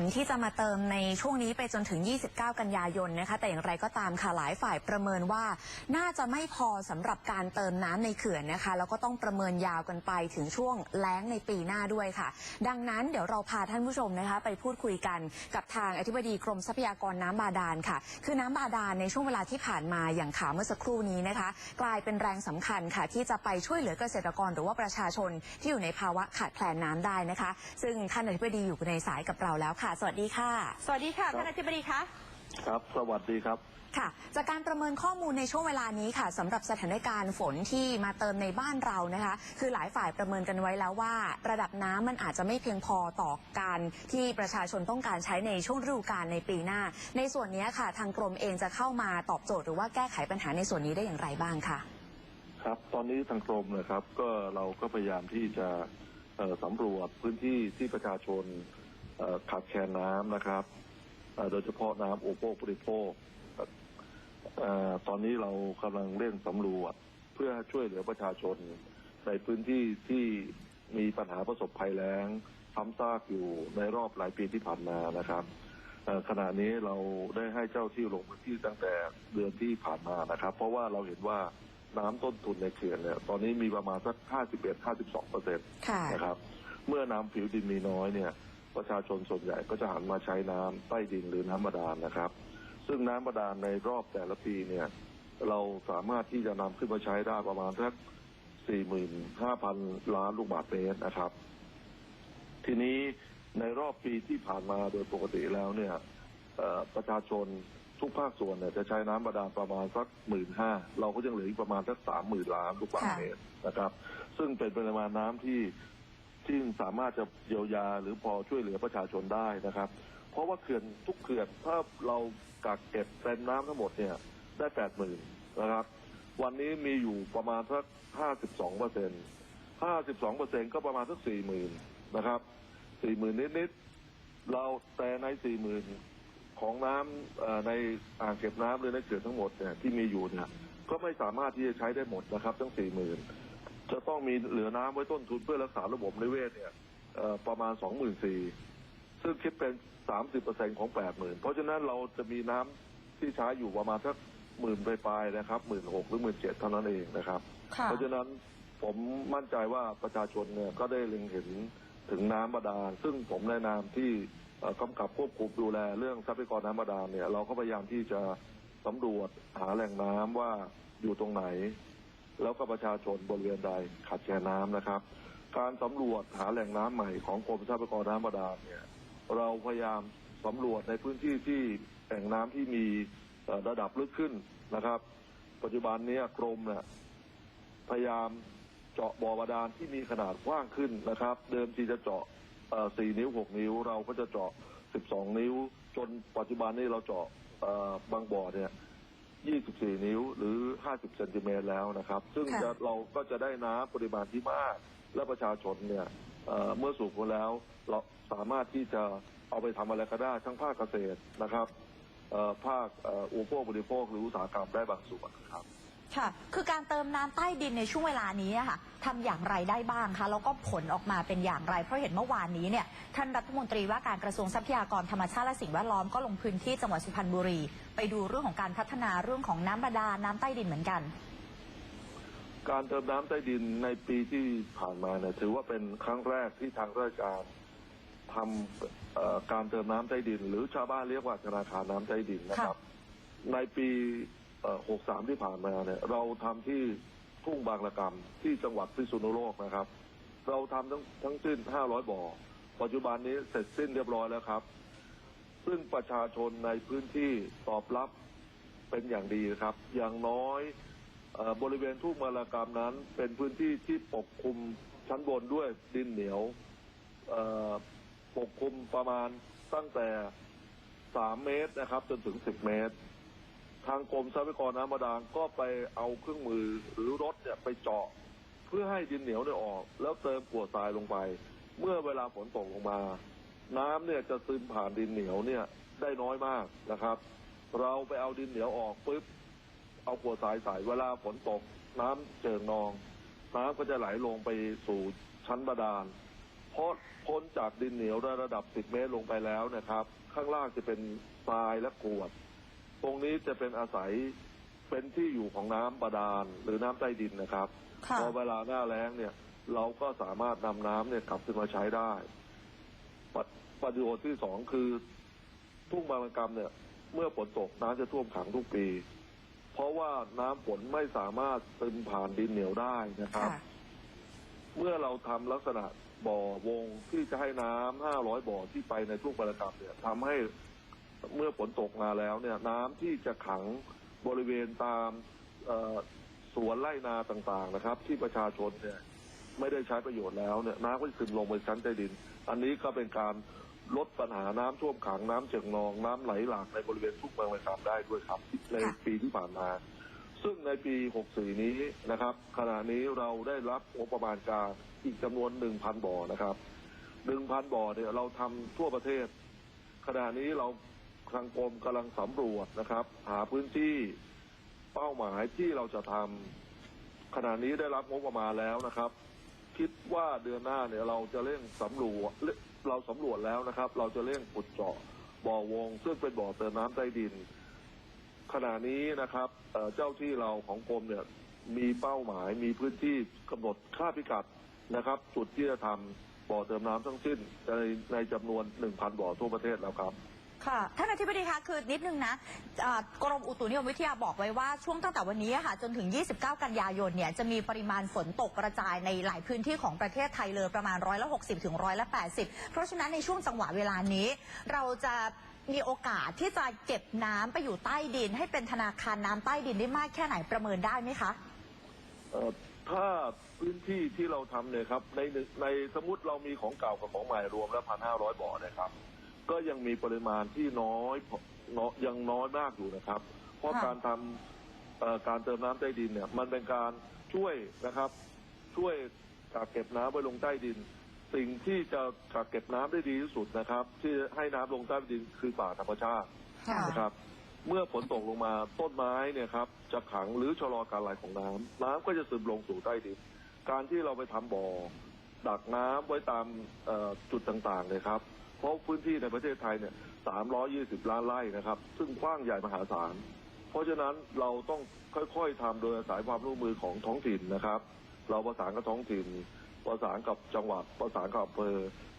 นที่จะมาเติมในช่วงนี้ไปจนถึง 29 กันยายนนะคะ แต่อย่างไรก็ตามค่ะหลายฝ่ายประเมินว่า น่าจะไม่พอสำหรับการเติมน้ำในเขื่อนนะคะ แล้วก็ต้องประเมินยาวกันไปถึงช่วงแล้งในปีหน้าด้วยค่ะ ดังนั้นเดี๋ยวเราพาท่านผู้ชมนะคะ ไปพูดคุยกันกับทางอธิบดีกรมทรัพยากรน้ำบาดาลค่ะ คือน้ำบาดาลในช่วงเวลาที่ผ่านมาอย่างข่าวเมื่อสักครู่นี้นะคะ กลายเป็นแรงสำคัญค่ะ ที่จะไปช่วยเหลือเกษตรกรหรือว่าประชาชนที่อยู่ในภาวะขาดแคลนน้ำได้นะคะ ซึ่งท่านอธิบดีอยู่ในสายกับเราแล้วค่ะสวัสดีค่ะ สวัสดีค่ะท่านอธิบดีคะครับ สวัสดีครับ ค่ะ จากการประเมินข้อมูลในช่วงเวลานี้ค่ะสำหรับสถานการณ์ฝนที่มาเติมในบ้านเรานะคะ คือหลายฝ่ายประเมินกันไว้แล้วว่า ระดับน้ำมันอาจจะไม่เพียงพอต่อการที่ประชาชนต้องการใช้ในช่วงฤดูกาลในปีหน้า ในส่วนนี้ค่ะ ทางกรมเองจะเข้ามาตอบโจทย์หรือว่าแก้ไขปัญหาในส่วนนี้ได้อย่างไรบ้างคะครับ ตอนนี้ทางกรมนะครับ ก็เราก็พยายามที่จะเอ่อสำรวจพื้นที่ที่ประชาชนเอ่อ ขาดแคลนน้ำนะครับเอ่อโดยเฉพาะน้ำอุปโภคบริโภคเอ่อตอนนี้เรากำลังเร่งสำรวจเพื่อช่วยเหลือประชาชน ในพื้นที่ที่มีปัญหาประสบภัยแล้งซ้ำซากอยู่ในรอบหลายปีที่ผ่านมานะครับเอ่อขณะนี้เราได้ให้เจ้าที่ลงพื้นที่ตั้งแต่เดือนที่ผ่านมานะครับ เพราะว่าเราเห็นว่าน้ำต้นทุนในเขื่อนเนี่ยตอนนี้มีประมาณสัก 51-52เปอร์เซ็นต์ค่ะนะครับ เมื่อน้ำผิวดินมีน้อยเนี่ย ประชาชนส่วนใหญ่ก็จะหันมาใช้น้ำใต้ดินหรือน้ำบาดาลนะครับ ซึ่งน้ำบาดาลในรอบแต่ละปีเนี่ยเราสามารถที่จะนำขึ้นมาใช้ได้ประมาณสัก45,000ล้านลูกบาศก์เมตรนะครับ ทีนี้ในรอบปีที่ผ่านมาโดยปกติแล้วเนี่ยประชาชนทุกภาคส่วนเนี่ยจะใช้น้ำบาดาลประมาณสักหมื่นห้าเราก็ยังเหลืออีกประมาณสักสามหมื่นล้านลูกบาศก์เมตรนะครับ ซึ่งเป็นปริมาณน้ำที่ ที่สามารถจะเยียวยาหรือพอช่วยเหลือประชาชนได้นะครับ เพราะว่าเขื่อนทุกเขื่อนถ้าเรากักเก็บเต็มน้ำทั้งหมดเนี่ยได้แปดหมื่นนะครับ วันนี้มีอยู่ประมาณสักห้าสิบสองเปอร์เซ็นห้าสิบสองเปอร์เซ็นก็ประมาณสักสี่หมื่นนะครับสี่หมื่นนิดๆเราแต่ในสี่หมื่นของน้ำเอ่อในอ่างเก็บน้ำหรือในเขื่อนทั้งหมดเนี่ยที่มีอยู่เนี่ยก็ไม่สามารถที่จะใช้ได้หมดนะครับ ทั้งสี่หมื่น จะต้องมีเหลือน้ำไว้ต้นทุนเพื่อรักษาระบบนิเวศเนี่ยเอ่อประมาณสองหมื่นสี่ซึ่งคิดเป็นสามสิบเปอร์เซ็นของแปดหมื่นเพราะฉะนั้นเราจะมีน้ำที่ใช้อยู่ประมาณสักหมื่นปลายๆนะครับหมื่นหกหรือหมื่นเจ็ดเท่านั้นเองนะครับค่ะเพราะฉะนั้นผมมั่นใจว่าประชาชนเนี่ยก็ได้เล็งเห็นถึงน้ำบาดาลซึ่งผมในนามที่เอ่อกำกับควบคุมดูแลเรื่องทรัพยากรน้ำบาดาลเนี่ยเราก็พยายามที่จะสำรวจหาแหล่งน้ำว่าอยู่ตรงไหน แล้วก็ประชาชนบริเวณใดขาดแคลนน้ำนะครับ การสำรวจหาแหล่งน้ำใหม่ของกรมทรัพยากรน้ำบาดาลเนี่ยเราพยายามสำรวจในพื้นที่ที่แหล่งน้ำที่มีระดับลึกขึ้นนะครับ ปัจจุบันนี้กรมเนี่ยพยายามเจาะบ่อบาดาลที่มีขนาดกว้างขึ้นนะครับ เดิมทีจะเจาะเอ่อ4นิ้ว6นิ้ว เราก็จะเจาะ12นิ้ว จนปัจจุบันนี้เราเจาะบางบ่อเนี่ย 24 นิ้วหรือ 50 เซนติเมตรแล้วนะครับ ซึ่งค่ะจะเราก็จะได้น้ำปริมาณที่มาก และประชาชนเนี่ยเอ่อเมื่อสูบมาแล้ว เราสามารถที่จะเอาไปทำอะไรก็ได้ทั้งภาคเกษตรนะครับเอ่อภาคเอ่ออุปโภคบริโภคหรืออุตสาหกรรมได้บางส่วนนะครับ ค่ะ คือการเติมน้ำใต้ดินในช่วงเวลานี้อะค่ะทำอย่างไรได้บ้างคะ แล้วก็ผลออกมาเป็นอย่างไร เพราะเห็นเมื่อวานนี้เนี่ย ท่านรัฐมนตรีว่าการกระทรวงทรัพยากรธรรมชาติและสิ่งแวดล้อมก็ลงพื้นที่จังหวัดสุพรรณบุรี ไปดูเรื่องของการพัฒนาเรื่องของน้ำบาดาลน้ำใต้ดินเหมือนกัน การเติมน้ำใต้ดินในปีที่ผ่านมาเนี่ยถือว่าเป็นครั้งแรกที่ทางราชการทำเอ่อการเติมน้ำใต้ดิน หรือชาวบ้านเรียกว่าธนาคารน้ำใต้ดินนะครับ ในปีเอ่อ 63 ที่ผ่านมาเนี่ยเราทำที่ทุ่งบางระกำที่จังหวัดพิษณุโลกนะครับ เราทำทั้งทั้งสิ้น 500 บ่อ ปัจจุบันนี้เสร็จสิ้นเรียบร้อยแล้วครับ ซึ่งประชาชนในพื้นที่ตอบรับเป็นอย่างดีครับ อย่างน้อยเออบริเวณทุ่งบางระกำนั้น เป็นพื้นที่ที่ปกคลุมชั้นบนด้วยดินเหนียวเออปกคลุมประมาณตั้งแต่ 3 เมตรนะครับ จนถึง 10 เมตร ทางกรมทรัพยากรน้ำบาดาลก็ไปเอาเครื่องมือหรือรถเนี่ยไปเจาะ เพื่อให้ดินเหนียวเนี่ยออก แล้วเติมกรวดทรายลงไป เมื่อเวลาฝนตกลงมา น้ำเนี่ยจะซึมผ่านดินเหนียวเนี่ยได้น้อยมากนะครับ เราไปเอาดินเหนียวออกปุ๊บเอากรวดทรายใส่เวลาฝนตก น้ำเจิ่งนอง น้ำก็จะไหลลงไปสู่ชั้นบาดาลเพราะพ้นจากดินเหนียวระดับ 10 เมตรลงไปแล้วนะครับ ข้างล่างจะเป็นทรายและกรวด ตรงนี้จะเป็นอาศัยเป็นที่อยู่ของน้ำบาดาลหรือน้ำใต้ดินนะครับค่ะพอเวลาหน้าแล้งเนี่ย เราก็สามารถนำน้ำเนี่ยกลับขึ้นมาใช้ได้ปะประโยชน์ที่สองคือทุ่งบางระกำเนี่ย เมื่อฝนตกน้ำจะท่วมขังทุกปี เพราะว่าน้ำฝนไม่สามารถซึมผ่านดินเหนียวได้นะครับค่ะเมื่อเราทำลักษณะบ่อวงที่จะให้น้ำ500บ่อที่ไปในทุ่งบางระกำเนี่ยทำให้ เมื่อฝนตกมาแล้วเนี่ยน้ำที่จะขังบริเวณตามเอ่อสวนไร่นาต่างๆนะครับ ที่ประชาชนเนี่ยไม่ได้ใช้ประโยชน์แล้วเนี่ยน้ำก็จะซึมลงไปชั้นใต้ดิน อันนี้ก็เป็นการลดปัญหาน้ำท่วมขังน้ำเจิ่งนองน้ำไหลหลากในบริเวณทุ่งบางระกำได้ด้วยครับในค่ะปีที่ผ่านมา ซึ่งในปี 64 นี้นะครับ ขณะนี้เราได้รับงบประมาณการอีกจำนวน 1,000 บ่อนะครับ 1,000 บ่อเนี่ยเราทำทั่วประเทศ ขณะนี้เรา ทางกรมกำลังสำรวจนะครับ หาพื้นที่เป้าหมายที่เราจะทำขณะนี้ได้รับงบประมาณแล้วนะครับ คิดว่าเดือนหน้าเนี่ยเราจะเร่งสำรวจเราสำรวจแล้วนะครับ เราจะเร่งขุดเจาะบ่อวง ซึ่งเป็นบ่อเติมน้ำใต้ดิน ขณะนี้นะครับเจ้าที่เราของกรมเนี่ยมีเป้าหมายมีพื้นที่กำหนดค่าพิกัดนะครับ จุดที่จะทำบ่อเติมน้ำทั้งสิ้นในในจำนวน 1,000 บ่อทั่วประเทศแล้วครับ ค่ะท่านอธิบดีคะคือนิดนึงนะอ่ากรมอุตุนิยมวิทยาบอกไว้ว่าช่วงตั้งแต่วันนี้อะค่ะจนถึง 29 กันยายนเนี่ยจะมีปริมาณฝนตกกระจายในหลายพื้นที่ของประเทศไทยเลยประมาณร้อยละ60ถึงร้อยละ80 เพราะฉะนั้นในช่วงจังหวะเวลานี้ เราจะมีโอกาสที่จะเก็บน้ำไปอยู่ใต้ดิน ให้เป็นธนาคารน้ำใต้ดินได้มากแค่ไหนประเมินได้ไหมคะ เอ่อถ้าพื้นที่ที่เราทำเนี่ยครับในหนึ่งในสมมติเรามีของเก่ากับของใหม่รวมแล้วพันห้าร้อยบ่อนะครับ ก็ยังมีปริมาณที่น้อยน้อยยังน้อยมากอยู่นะครับ เพราะค่ะการทำเอ่อการเติมน้ำใต้ดินเนี่ย มันเป็นการช่วยนะครับ ช่วยกักเก็บน้ำไว้ลงใต้ดิน สิ่งที่จะกักเก็บน้ำได้ดีที่สุดนะครับ ที่ให้น้ำลงใต้ดินคือป่าธรรมชาติค่ะนะครับ เมื่อฝนตกลงมาต้นไม้เนี่ยครับ จะขังหรือชะลอการไหลของน้ำน้ำก็จะซึมลงสู่ใต้ดิน การที่เราไปทำบ่อดักน้ำไว้ตามเอ่อจุดต่างๆเลยครับ เพราะพื้นที่ในประเทศไทยเนี่ย320ล้านไร่นะครับ ซึ่งกว้างใหญ่มหาศาล เพราะฉะนั้นเราต้องค่อยๆทำโดยอาศัยความร่วมมือของท้องถิ่นนะครับ เราประสานกับท้องถิ่น ประสานกับจังหวัด ประสานกับอำเภอ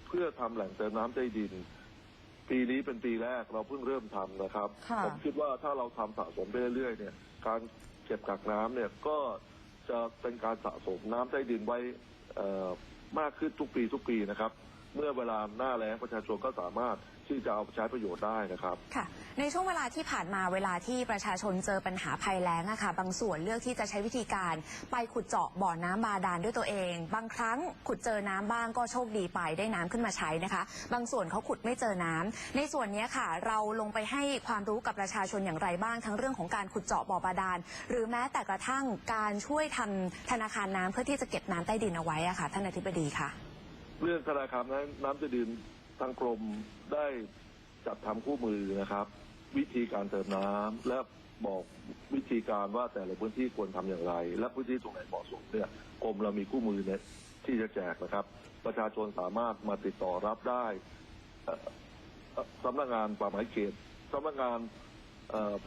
เพื่อทำแหล่งเติมน้ำใต้ดิน ปีนี้เป็นปีแรกเราเพิ่งเริ่มทำนะครับค่ะผมคิดว่าถ้าเราทำสะสมไปเรื่อยๆเนี่ย การเก็บกักน้ำเนี่ยก็จะเป็นการสะสมน้ำใต้ดินไว้เอ่อมากขึ้นทุกปีทุกปีนะครับ เมื่อเวลาหน้าแล้งประชาชนก็สามารถที่จะเอาไปใช้ประโยชน์ได้นะครับ ค่ะ ในช่วงเวลาที่ผ่านมาเวลาที่ประชาชนเจอปัญหาภัยแล้งอะค่ะ บางส่วนเลือกที่จะใช้วิธีการไปขุดเจาะบ่อน้ำบาดาลด้วยตัวเอง บางครั้งขุดเจอน้ำบ้างก็โชคดีไปได้น้ำขึ้นมาใช้นะคะ บางส่วนเขาขุดไม่เจอน้ำในส่วนนี้ค่ะ เราลงไปให้ความรู้กับประชาชนอย่างไรบ้าง ทั้งเรื่องของการขุดเจาะบ่อบาดาล หรือแม้แต่กระทั่งการช่วยทำธนาคารน้ำเพื่อที่จะเก็บน้ำใต้ดินเอาไว้อะค่ะท่านอธิบดีค่ะ เรื่องธนาคารน้ำน้ำใต้ดินทางกรมได้จัดทำคู่มือนะครับ วิธีการเติมน้ำและบอกวิธีการว่าแต่ละพื้นที่ควรทำอย่างไร และพื้นที่ตรงไหนเหมาะสมเนี่ยกรมเรามีคู่มือเนี่ยที่จะแจกนะครับ ประชาชนสามารถมาติดต่อรับได้สำนักงานป่าไม้เขตสำนักงาน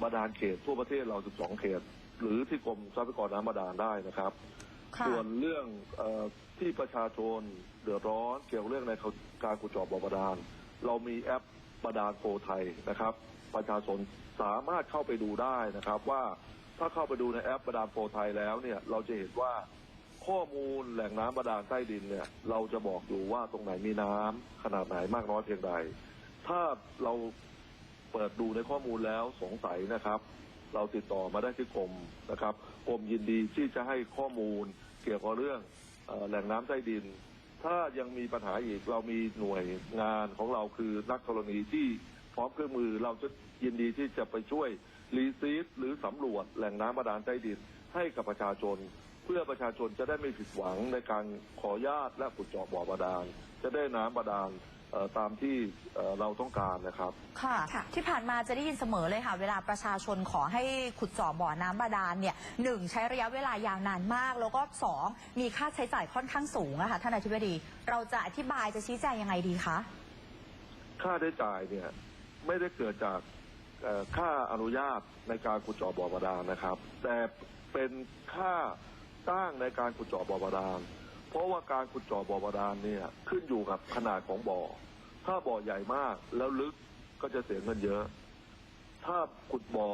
บาดาลเขตทั่วประเทศเรา 12 เขต หรือที่กรมทรัพยากรน้ำบาดาลได้นะครับ ส่วนเรื่องอที่ประชาชนเดือดร้อนเกี่ยวกับเรื่องในการขุดเจาะบ่อบาดาล เรามีแอปบาดาลโฟไทยนะครับ ประชาชนสามารถเข้าไปดูได้นะครับ ว่าถ้าเข้าไปดูในแอปบาดาลโฟไทยแล้วเนี่ยเราจะเห็นว่าข้อมูลแหล่งน้ำบาดาลใต้ดินเนี่ย เราจะบอกอยู่ว่าตรงไหนมีน้ำขนาดไหนมากน้อยเพียงใด ถ้าเราเปิดดูในข้อมูลแล้วสงสัยนะครับ เราติดต่อมาได้ที่กรมนะครับกรมยินดีที่จะให้ข้อมูล เกี่ยวกับเรื่องอแหล่งน้ำใต้ดิน ถ้ายังมีปัญหาอีกเรามีหน่วยงานของเราคือนักธรณีที่พร้อมเครื่องมือเราจะยินดีที่จะไปช่วยรีซีฟหรือสำรวจแหล่งน้ำบาดาลใต้ดินให้กับประชาชน เพื่อประชาชนจะได้ไม่ผิดหวังในการขอญาตและขุดเจาะบ่อบาดาลจะได้น้ำบาดาล อ่อตามที่เอ่อเราต้องการนะครับ ค่ะค่ะ ที่ผ่านมาจะได้ยินเสมอเลยค่ะ เวลาประชาชนขอให้ขุดเจาะบ่อน้ำบาดาลเนี่ยหนึ่งใช้ระยะเวลายาวนานมาก แล้วก็สองมีค่าใช้จ่ายค่อนข้างสูงอะค่ะท่านอธิบดี เราจะอธิบายจะชี้แจงยังไงดีคะ ค่าใช้จ่ายเนี่ยไม่ได้เกิดจากเอ่อค่าอนุญาตในการขุดเจาะบ่อบาดาลนะครับ แต่เป็นค่าจ้างในการขุดเจาะบ่อบาดาลเพ ราะว่าการขุดเจาะบ่อบาดาลเนี่ยขึ้นอยู่กับขนาดของบ่อ ถ้าบ่อใหญ่มากแล้วลึกก็จะเสียเงินเยอะ ถ้าขุดบ่อ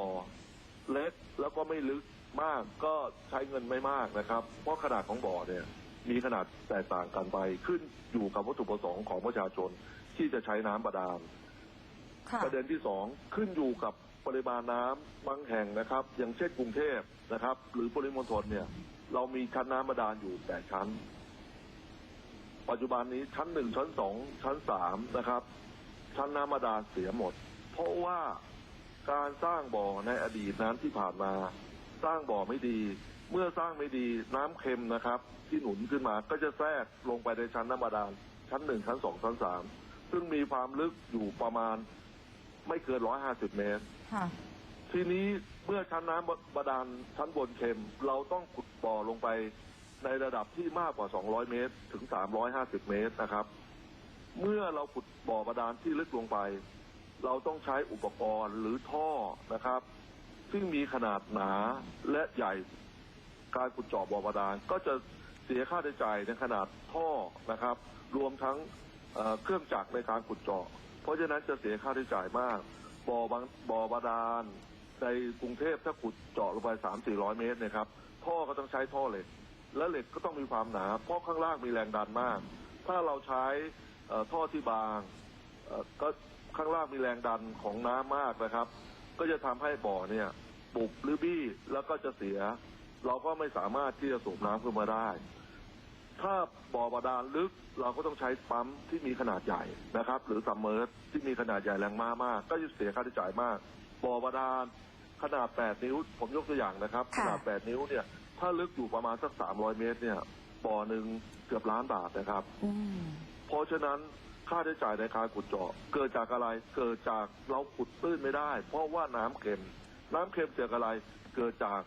เล็กแล้วก็ไม่ลึกมากก็ใช้เงินไม่มากนะครับ เพราะขนาดของบ่อเนี่ยมีขนาดแตกต่างกันไปขึ้นอยู่กับวัตถุประสงค์ของประชาชนที่จะใช้น้ำบาดาลค่ะประเด็นที่สองขึ้นอยู่กับปริมาณน้ำบางแห่งนะครับ อย่างเช่นกรุงเทพนะครับ หรือปริมณฑลเนี่ย เรามีชั้นน้ำบาดาลอยู่แต่ชั้น ปัจจุบันนี้ชั้นหนึ่งชั้นสองชั้นสามนะครับ ชั้นน้ำบาดาลเสียหมด เพราะว่าการสร้างบ่อในอดีตนั้นที่ผ่านมา สร้างบ่อไม่ดี เมื่อสร้างไม่ดีน้ำเค็มนะครับ ที่หนุนขึ้นมาก็จะแทรกลงไปในชั้นน้ำบาดาลชั้นหนึ่งชั้นสองชั้นสามซึ่งมีความลึกอยู่ประมาณไม่เกินร้อยห้าสิบเมตรค่ะทีนี้เมื่อชั้นน้ำบาดาลชั้นบนเค็ม เราต้องขุดบ่อลงไป ในระดับที่มากกว่า 200 เมตร ถึง 350 เมตรนะครับ เมื่อเราขุดบ่อบาดาลที่ลึกลงไป เราต้องใช้อุปกรณ์หรือท่อนะครับ ซึ่งมีขนาดหนาและใหญ่ การขุดเจาะบ่อบาดาลก็จะเสียค่าใช้จ่ายในขนาดท่อนะครับ รวมทั้งเครื่องจักรในการขุดเจาะ เพราะฉะนั้นจะเสียค่าใช้จ่ายมาก บ่อบางบ่อบาดาลในกรุงเทพถ้าขุดเจาะลงไปสามสี่ร้อยเมตรนะครับ ท่อก็ต้องใช้ท่อเหล็ก และเหล็กก็ต้องมีความหนา เพราะข้างล่างมีแรงดันมาก ถ้าเราใช้ท่อที่บางก็ข้างล่างมีแรงดันของน้ำมากนะครับ ก็จะทำให้บ่อเนี่ยบุบหรือบี้แล้วก็จะเสีย เราก็ไม่สามารถที่จะสูบน้ำขึ้นมาได้ ถ้าบ่อบาดาลลึกเราก็ต้องใช้ปั๊มที่มีขนาดใหญ่นะครับ หรือซัมเมอร์ที่มีขนาดใหญ่แรงม้ามากก็จะเสียค่าใช้จ่ายมาก บ่อบาดาล ขนาด 8 นิ้ว ผมยกตัวอย่างนะครับ ขค่ะ นาด 8 นิ้วเนี่ย ถ้าลึกอยู่ประมาณสัก 300 เมตรเนี่ยบ่อหนึ่งเกือบล้านบาทนะครับ อืม เพราะฉะนั้นค่าใช้จ่ายในการขุดเจาะ เกิดจากอะไร เกิดจากเราขุดตื้นไม่ได้ เพราะว่าน้ำเค็ม น้ำเค็มเกิดอะไร เกิดจาก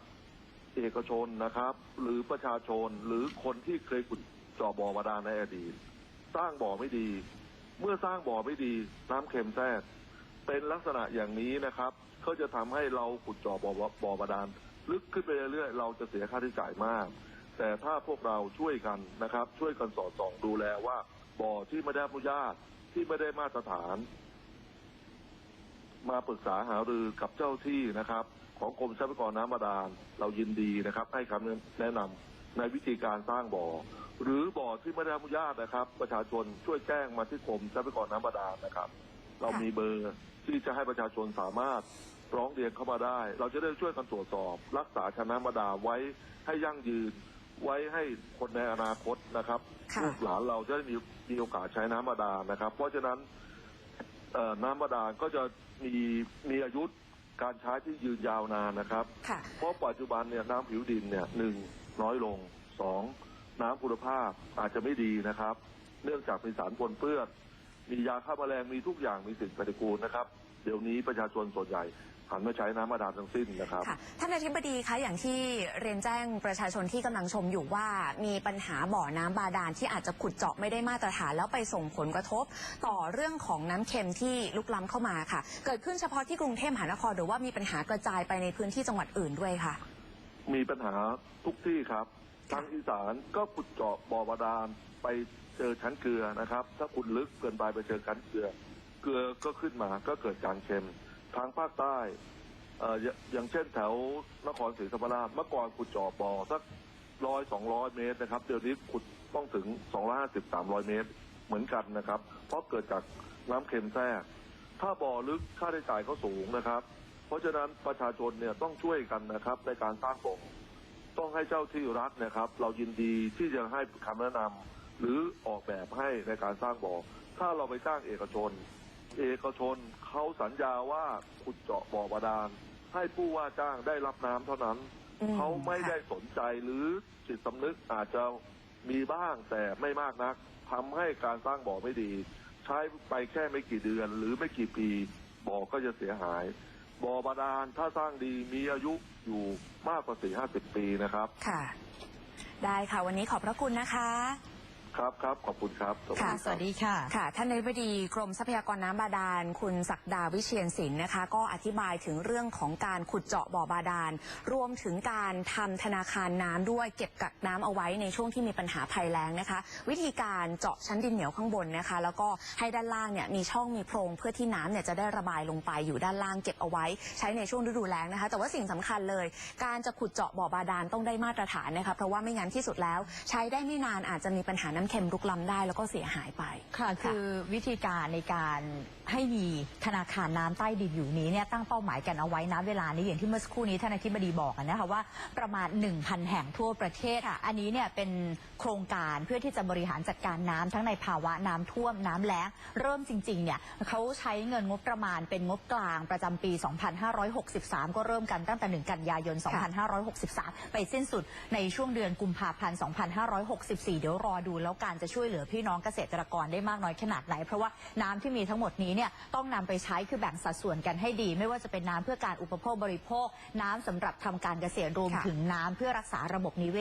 เอกชนนะครับ หรือประชาชนหรือคนที่เคยขุดเจาะบ่อบาดาลในอดีต สร้างบ่อไม่ดี เมื่อสร้างบ่อไม่ดี น้ำเค็มแทรกเป็นลักษณะอย่างนี้นะครับ ก็จะทำให้เราขุดเจาะบ่อบ่อบาดาลลึกขึ้นไปเรื่อยๆเราจะเสียค่าใช้จ่ายมาก แต่ถ้าพวกเราช่วยกันนะครับ ช่วยกันสอดส่องดูแลว่าบ่อที่ไม่ได้อนุญาตที่ไม่ได้มาตรฐาน มาปรึกษาหารือกับเจ้าที่นะครับ ของกรมทรัพยากรน้ำบาดาลเรายินดีนะครับ ให้คำแนะนำในวิธีการสร้างบ่อ หรือบ่อที่ไม่ได้อนุญาตนะครับ ประชาชนช่วยแจ้งมาที่กรมทรัพยากรน้ำบาดาลนะครับ เรามีเบอร์ที่จะให้ประชาชนสามารถ ร้องเรียนเข้ามาได้ เราจะได้ช่วยกันตรวจสอบ รักษาชนะบาดาลไว้ให้ยั่งยืน ไว้ให้คนในอนาคตนะครับค่ะ ลูกหลานเราจะได้มีมีโอกาสใช้น้ำบาดาลนะครับ เพราะฉะนั้นเอ่อน้ำบาดาลก็จะมีมีอายุการใช้ที่ยืนยาวนานนะครับ ค่ะ เพราะปัจจุบันเนี่ยน้ำผิวดินเนี่ยหนึ่งน้อยลงสองน้ำคุณภาพอาจจะไม่ดีนะครับ เนื่องจากมีสารปนเปื้อนมียาฆ่าแมลงมีทุกอย่างมีสิ่งปฏิกูลนะครับ เดี๋ยวนี้ประชาชนส่วนใหญ่ หันมาใช้น้ำบาดาลทั้งสิ้นนะครับค่ะท่านอธิบดีคะอย่างที่เรียนแจ้งประชาชนที่กำลังชมอยู่ว่ามีปัญหาบ่อน้ำบาดาลที่อาจจะขุดเจาะไม่ได้มาตรฐานแล้วไปส่งผลกระทบ ต่อเรื่องของน้ำเค็มที่ลุกล้ำเข้ามาค่ะ เกิดขึ้นเฉพาะที่กรุงเทพมหานครหรือว่ามีปัญหากระจายไปในพื้นที่จังหวัดอื่นด้วยค่ะ มีปัญหาทุกที่ครับทางอีสานก็ขุดเจาะบ่อบาดาลไปเจอชั้นเกลือนะครับ ถ้าขุดลึกเกินไปไปเจอชั้นเกลือ เกลือก็ขึ้นมาก็เกิดการเค็ม ทางภาคใต้ออย่าอย่างเช่นแถวนครศรีธรรมราชเมื่อก่อนขุดเจาะบ่อสักร้อยสองร้อยเมตรนะครับ เดี๋ยวนี้ขุดต้องถึงสองร้อยห้าสิบสามร้อยเมตรเหมือนกันนะครับ เพราะเกิดจากน้ำเค็มแทรก ถ้าบ่อลึกค่าใช้จ่ายก็สูงนะครับ เพราะฉะนั้นประชาชนเนี่ยต้องช่วยกันนะครับในการสร้างบ่อต้องให้เจ้าที่รัฐนะครับ เรายินดีที่จะให้คำแนะนำหรือออกแบบให้ในการสร้างบ่อถ้าเราไปจ้างเอกชน เอกชนเขาสัญญาว่าขุดเจาะบ่อบาดาล ให้ผู้ว่าจ้างได้รับน้ำเท่านั้น อืมเขาไม่ได้สนใจหรือจิตสำนึกอาจจะมีบ้างแต่ไม่มากนักทำให้การสร้างบ่อไม่ดี ใช้ไปแค่ไม่กี่เดือน หรือไม่กี่ปี บ่อก็จะเสียหาย บ่อบาดาลถ้าสร้างดีมีอายุอยู่มากกว่าสี่ห้าสิบปีนะครับ ค่ะ ได้ค่ะ วันนี้ขอบพระคุณนะคะ ครับครับขอบคุณครับค่ะ รับ สวัสดีค่ะ ค่ะ ท่านนายบดีกรมทรัพยากรน้ำบาดาล คุณศักดาวิเชียนศิลป์นะคะ ก็อธิบายถึงเรื่องของการขุดเจาะบ่อบาดาล รวมถึงการทำธนาคารน้ำด้วยเก็บกักน้ำเอาไว้ในช่วงที่มีปัญหาภัยแล้งนะคะ วิธีการเจาะชั้นดินเหนียวข้างบนนะคะ แล้วก็ให้ด้านล่างเนี่ยมีช่องมีโพรงเพื่อที่น้ำเนี่ยจะได้ระบายลงไปอยู่ด้านล่างเก็บเอาไว้ ใช้ในช่วงฤดูแล้งนะคะ แต่ว่าสิ่งสำคัญเลย การจะขุดเจาะบ่อบาดาลต้องได้มาตรฐานนะคะเพราะว่าไม่งั้นที่สุดแล้ว ใช้ได้ไม่นานอาจจะมีปัญหาน้ำเค็มรุกล้ำได้แล้วก็เสียหายไป ค่ะ คือวิธีการในการให้มีธนาคารน้ำใต้ดินอยู่นี้เนี่ยตั้งเป้าหมายกันเอาไว้นะเวลานี้อย่างที่เมื่อสักครู่นี้ท่านอธิบดีบอกอะนะคะว่าประมาณ 1,000 แห่งทั่วประเทศอันนี้เนี่ยเป็นโครงการเพื่อที่จะบริหารจัดการน้ำทั้งในภาวะน้ำท่วมน้ำแล้งเริ่มจริงๆเนี่ยเขาใช้เงินงบประมาณเป็นงบกลางประจำปี 2563 ก็เริ่มกันตั้งแต่ 1 กันยายน 2563 ไปสิ้นสุดในช่วงเดือนกุมภาพันธ์ 2564 เดี๋ยวรอดูแล้วการจะช่วยเหลือพี่น้องเกษตรกรได้มากน้อยขนาดไหน เพราะว่าน้ำที่มีทั้งหมดนี้เนี่ยต้องนำไปใช้คือแบ่งสัดส่วนกันให้ดี ไม่ว่าจะเป็นน้ำเพื่อการอุปโภคบริโภค น้ำสำหรับทำการเกษตรรวมถึงน้ำเพื่อรักษาระบบนิเวศ